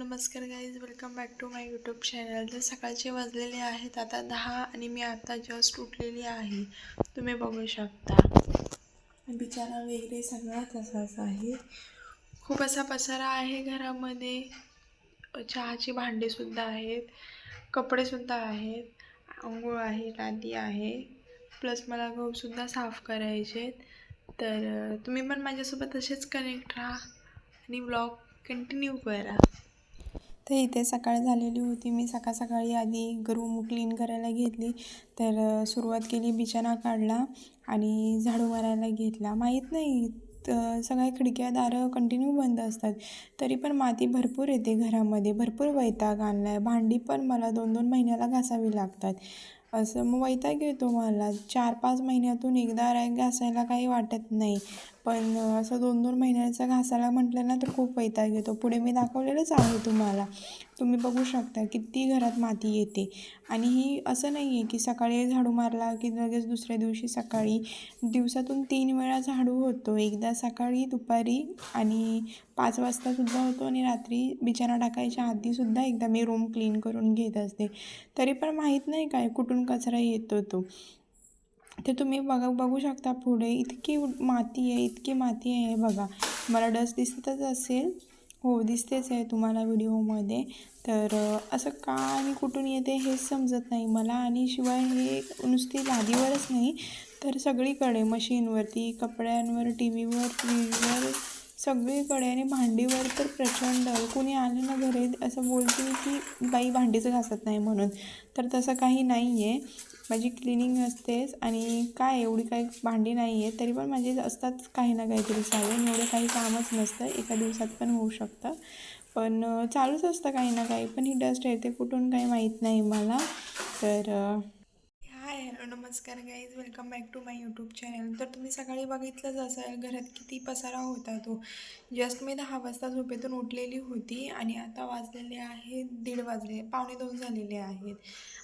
नमस्कार guys welcome back to my YouTube channel तर सकाळचे वाजलेले आहेत आता दहा आणि मी आता जस्ट उठलेली आहे. तुम्ही बघू शकता. बिचारा वगैरे सगळा तसाच आहे. खूप असा पसारा आहे घरामध्ये. चहाची भांडीसुद्धा आहेत कपडेसुद्धा आहेत आंघोळ आहे लादी आहे. प्लस मला गहूसुद्धा साफ करायचे तर तुम्ही पण माझ्यासोबत तसेच कनेक्ट राहा आणि ब्लॉग कंटिन्यू करा. तर इथे सकाळ झालेली होती. मी सकाळ सकाळी आधी रूम क्लीन करायला घेतली. तर सुरुवात केली बिछाना काढला आणि झाडू मारायला घेतला. माहीत नाही सगळ्या खिडक्या दारं कंटिन्यू बंद असतात. तरी पण माती भरपूर येते घरामध्ये. भरपूर वैताग आणला आहे भांडी पण मला दोन दोन महिन्याला घासावी लागतात. असं मग वैताग येतो मला. चार पाच महिन्यातून एकदा रॅक घासायला काही वाटत नाही. पण असं दोन दोन महिन्याचा घासायला म्हटलं ना तर खूप वैताग येतो. पुढे मी दाखवलेलंच आहे तुम्हाला. तुम्ही बघू शकता किती घरात माती येते. आणि ही असं नाही आहे की सकाळी झाडू मारला की लगेच दुसऱ्या दिवशी सकाळी. दिवसातून तीन वेळा झाडू होतो. एकदा सकाळी दुपारी आणि पाच वाजतासुद्धा होतो आणि रात्री बिछाना टाकायच्या आधीसुद्धा एकदा मी रूम क्लीन करून घेत असते. तरी पण माहीत नाही काय कुठून कचरा येतो तो. ते तुम्ही बघा बघू शकता पुढे. इतकी माती आहे इतकी माती आहे बघा. मला डस्ट दिसतच असेल. हो दिसतेच आहे तुम्हाला व्हिडिओमध्ये. तर असं का आणि कुठून येते हेच समजत नाही मला. आणि शिवाय हे नुसती लादीवरच नाही तर सगळीकडे मशीनवरती कपड्यांवर टी व्हीवर फ्रीजवर सगळीकडे आणि भांडीवर तर प्रचंड. कोणी आलं ना घरी असं बोलते की बाई भांडीचं घासत नाही म्हणून. तर तसं काही नाही आहे माझी क्लिनिंग असतेच आणि काय एवढी काही भांडी नाही आहे तरी पण माझे असतात काही ना काहीतरी चालू एवढं काही कामच नसतं. एका दिवसात पण होऊ शकतं. पण चालूच असतं काही ना काही. पण ही डस्ट येते कुठून काही माहीत नाही मला. तर हॅलो नमस्कार guys welcome back to my YouTube channel तर तुम्ही सकाळी बघितलंच असेल घरात किती पसारा होता तो. जस्ट मी दहा वाजता झोपेतून उठलेली होती आणि आता वाजलेले आहे दीड वाजले पावणे दोन झालेले आहेत.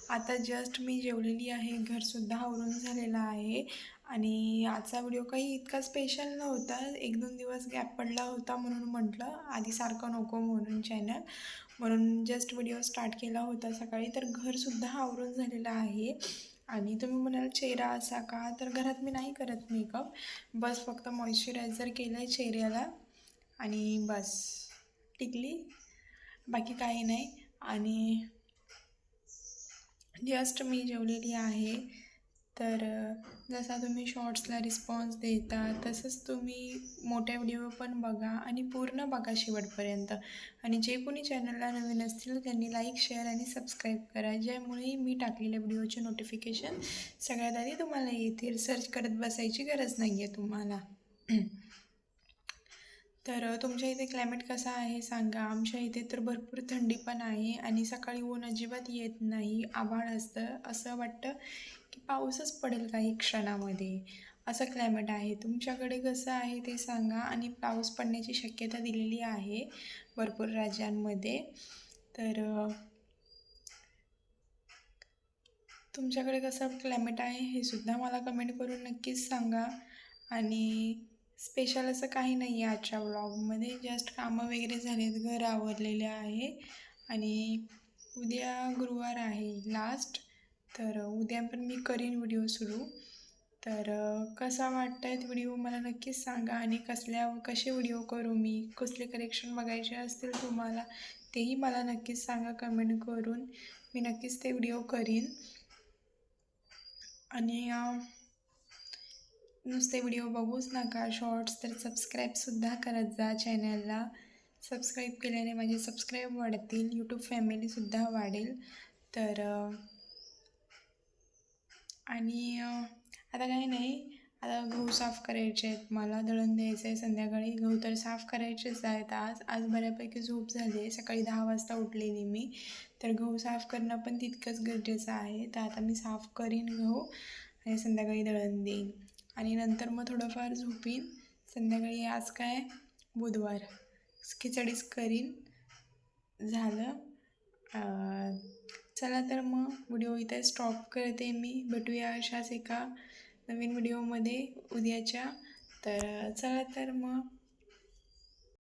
आता जस्ट मी जेवलेली आहे घरसुद्धा आवरून झालेलं आहे. आणि आजचा व्हिडिओ काही इतका स्पेशल नव्हता एक दोन दिवस गॅप पडला होता म्हणून म्हटलं आधी सारखं नको म्हणून चॅनल म्हणून जस्ट व्हिडिओ स्टार्ट केला होता सकाळी. तर घरसुद्धा आवरून झालेलं आहे. आणि तुम्ही म्हणाल चेहरा असा का? तर घरात मी नाही करत मेकअप बस फक्त मॉइश्चरायझर केलं आहे चेहऱ्याला आणि बस. टिकली. बाकी काही नाही. आणि जस्ट मी जेवलेली आहे. तर जसा तुम्ही शॉर्ट्सला रिस्पॉन्स देता तसंच तुम्ही मोठ्या व्हिडिओ पण बघा आणि पूर्ण बघा शेवटपर्यंत. आणि जे कोणी चॅनलला नवीन असतील त्यांनी लाईक शेअर आणि सबस्क्राईब करा ज्यामुळे मी टाकलेल्या व्हिडिओचे नोटिफिकेशन सगळ्यात आधी तुम्हाला येतील. सर्च करत बसायची गरज नाही आहे तुम्हाला. तर तुमच्या इथे क्लायमेट कसा आहे सांगा. आमच्या इथे तर भरपूर थंडी पण आहे आणि सकाळी ऊन अजिबात येत नाही आभाळ असतं. असं वाटतं की पाऊसच पडेल काही क्षणामध्ये. असं क्लायमेट आहे. तुमच्याकडे कसं आहे ते सांगा आणि पाऊस पडण्याची शक्यता दिलेली आहे भरपूर राज्यांमध्ये. तर तुमच्याकडे कसं क्लायमेट आहे हे सुद्धा मला कमेंट करून नक्कीच सांगा आणि स्पेशल असं काही नाही आहे आजच्या व्लॉगमध्ये जस्ट कामं वगैरे झालेत घर आवरलेले आहे. आणि उद्या गुरुवार आहे लास्ट तर उद्या पण मी करीन व्हिडिओ सुरू. तर कसा कसा वाटतायत व्हिडिओ मला नक्कीच सांगा. आणि कसल्या कसे व्हिडिओ करू मी? कसले कलेक्शन बघायचे असतील तुम्हाला? तेही मला नक्कीच सांगा कमेंट करून. मी नक्कीच ते व्हिडिओ करीन. आणि नुसते व्हिडिओ बघूच नका. शॉर्ट्स तर सबस्क्राईबसुद्धा करत जा चॅनलला सबस्क्राईब केल्याने माझे सबस्क्राईब वाढतील यूट्यूब फॅमिलीसुद्धा वाढेल. तर आणि आता काही नाही. आता गहू साफ करायचे आहेत मला दळण द्यायचं आहे संध्याकाळी. गहू तर साफ करायचेच आहेत आज. आज बऱ्यापैकी झोप झाली आहे. सकाळी दहा वाजता उठलेली मी. तर गहू साफ करणं पण तितकंच गरजेचं आहे. तर आता मी साफ करीन गहू आणि संध्याकाळी दळण देईन. आणि नंतर मग थोडंफार झोपीन. संध्याकाळी आज काय? बुधवार. खिचडीच करीन. झालं. चला तर मग व्हिडिओ इथे स्टॉप करते मी. भेटूया अशाच एका नवीन व्हिडिओमध्ये उद्याच्या. तर चला तर मग.